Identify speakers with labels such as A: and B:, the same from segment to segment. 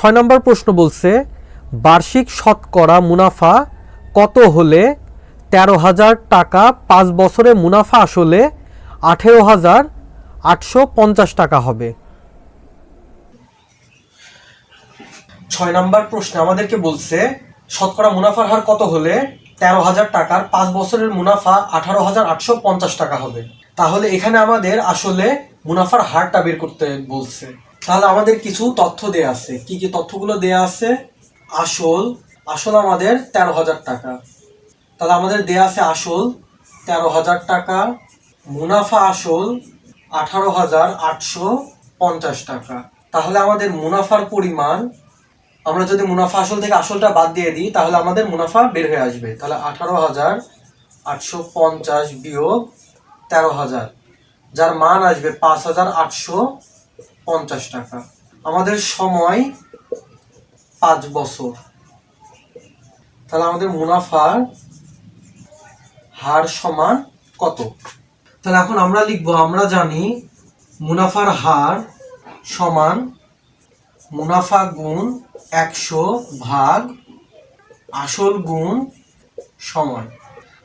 A: ছয় নম্বর প্রশ্ন বলছে, বার্ষিক শতকরা মুনাফা কত হলে তেরো হাজার টাকা পাঁচ বছরে মুনাফা আসলে আঠেরো হাজার আটশো পঞ্চাশ টাকা হবে? ছয় নম্বর প্রশ্নে আমাদেরকে বলছে, শতকরা মুনাফার হার কত হলে তেরো হাজার টাকার পাঁচ বছরের মুনাফা আঠারো হাজার আটশো পঞ্চাশ টাকা হবে? তাহলে এখানে আমাদের আসলে মুনাফার হারটা বের করতে বলছে। তাহলে আমাদের কিছু তথ্য দেয়া আছে। কি কি তথ্যগুলো দেয়া আছে? আসল। আসল আমাদের তেরো হাজার টাকা। তাহলে আমাদের দেয়া আছে আসল তেরো হাজার টাকা। মুনাফা আসল আঠারো হাজার আটশো পঞ্চাশ টাকা। তাহলে আমাদের মুনাফার পরিমাণ, আমরা যদি মুনাফা আসল থেকে আসলটা বাদ দিয়ে দিই, তাহলে আমাদের মুনাফা বের হয়ে আসবে। তাহলে আঠারো হাজার আটশো পঞ্চাশ বিয়োগ তেরো হাজার, যার মান আসবে পাঁচ হাজার আটশো পঞ্চাশ টাকা। আমাদের সময় পাঁচ বছর। তাহলে আমাদের মুনাফার হার সমান কত? তাহলে এখন আমরা লিখব, আমরা জানি মুনাফার হার সমান মুনাফা গুণ একশো ভাগ আসল গুণ সময়।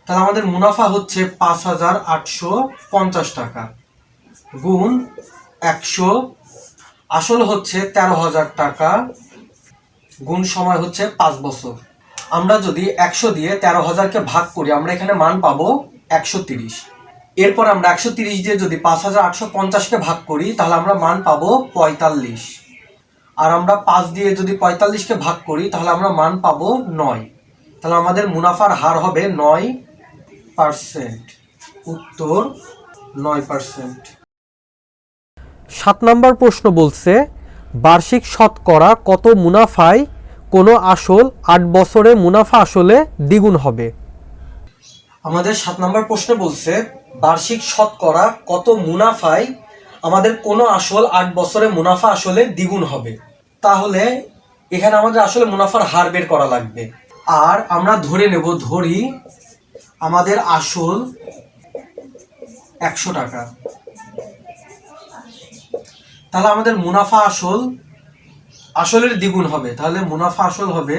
A: তাহলে আমাদের মুনাফা হচ্ছে পাঁচ হাজার আটশো পঞ্চাশ টাকা গুণ একশো আসল হচ্ছে তেরো হাজার টাকা, গুণ সময় হচ্ছে পাঁচ বছর। আমরা যদি একশো দিয়ে তেরো হাজারকে ভাগ করি, আমরা এখানে মান পাবো একশো তিরিশ। এরপর আমরা একশো তিরিশ দিয়ে যদি পাঁচ হাজার আটশো পঞ্চাশকে ভাগ করি, তাহলে আমরা মান পাবো পঁয়তাল্লিশ। আর আমরা পাঁচ দিয়ে যদি পঁয়তাল্লিশকে ভাগ করি, তাহলে আমরা মান পাবো নয়। তাহলে আমাদের মুনাফার হার হবে নয় পার্সেন্ট। উত্তর নয় পার্সেন্ট। সাত নম্বর প্রশ্ন বলছে, বার্ষিক শতকরা কত মুনাফায় কোনো আসল আট বছরে মুনাফা আসলে দ্বিগুণ হবে? আমাদের সাত নম্বর প্রশ্ন বলছে, বার্ষিক শতকরা কত মুনাফায় আমাদের কোনো আসল আট বছরে মুনাফা আসলে দ্বিগুণ হবে? তাহলে এখানে আমাদের আসলে মুনাফার হার বের করা লাগবে। আর আমরা ধরে নেব, ধরি আমাদের আসল একশো টাকা। তাহলে আমাদের মুনাফা আসল, আসলের দ্বিগুণ হবে। তাহলে মুনাফা আসল হবে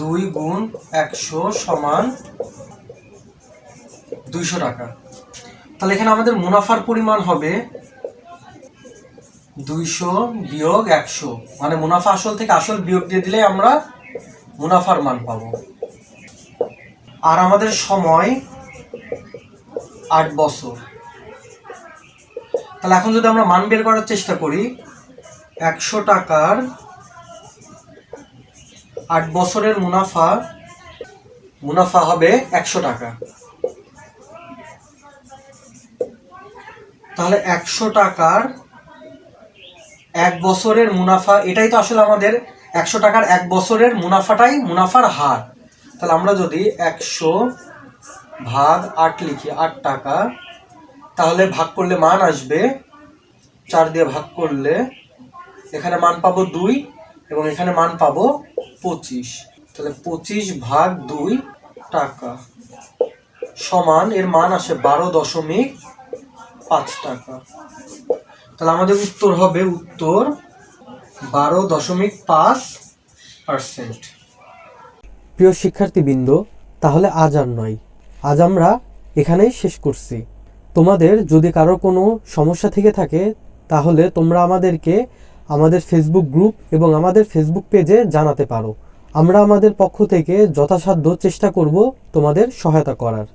A: দুই গুণ একশো সমান দুইশো টাকা। তাহলে এখানে আমাদের মুনাফার পরিমাণ হবে দুইশো বিয়োগ একশো। মানে মুনাফা আসল থেকে আসল বিয়োগ দিয়ে দিলে আমরা মুনাফার মান পাবো। আর আমাদের সময় আট বছর। তাহলে এখন যদি আমরা মান বের করার চেষ্টা করি, একশো টাকার আট বছরের মুনাফা মুনাফা হবে একশো টাকা। তাহলে একশো টাকার এক বছরের মুনাফা, এটাই তো আসলে আমাদের একশো টাকার এক বছরের মুনাফাটাই মুনাফার হার। তাহলে আমরা যদি একশো ভাগ আট লিখি, আট টাকা। তাহলে ভাগ করলে মান আসবে, চার দিয়ে ভাগ করলে এখানে মান পাবো দুই এবং এখানে মান পাবো পঁচিশ। তাহলে পঁচিশ ভাগ দুই টাকা সমান, এর মান আসে বারো দশমিক পাঁচ টাকা। তাহলে আমাদের উত্তর হবে উত্তর বারো দশমিক পাঁচ পার্সেন্ট। প্রিয় শিক্ষার্থীবৃন্দ, তাহলে আজ আর নয়। আজ আমরা এখানেই শেষ করছি। তোমাদের যদি কারও কোনো সমস্যা থেকে থাকে, তাহলে তোমরা আমাদেরকে আমাদের ফেসবুক গ্রুপ এবং আমাদের ফেসবুক পেজে জানাতে পারো। আমরা আমাদের পক্ষ থেকে যথাসাধ্য চেষ্টা করব তোমাদের সহায়তা করার।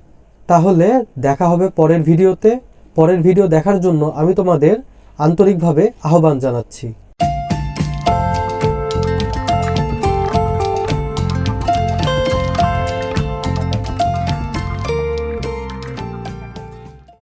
A: তাহলে দেখা হবে পরের ভিডিওতে। পরের ভিডিও দেখার জন্য আমি তোমাদের আন্তরিকভাবে আহ্বান জানাচ্ছি।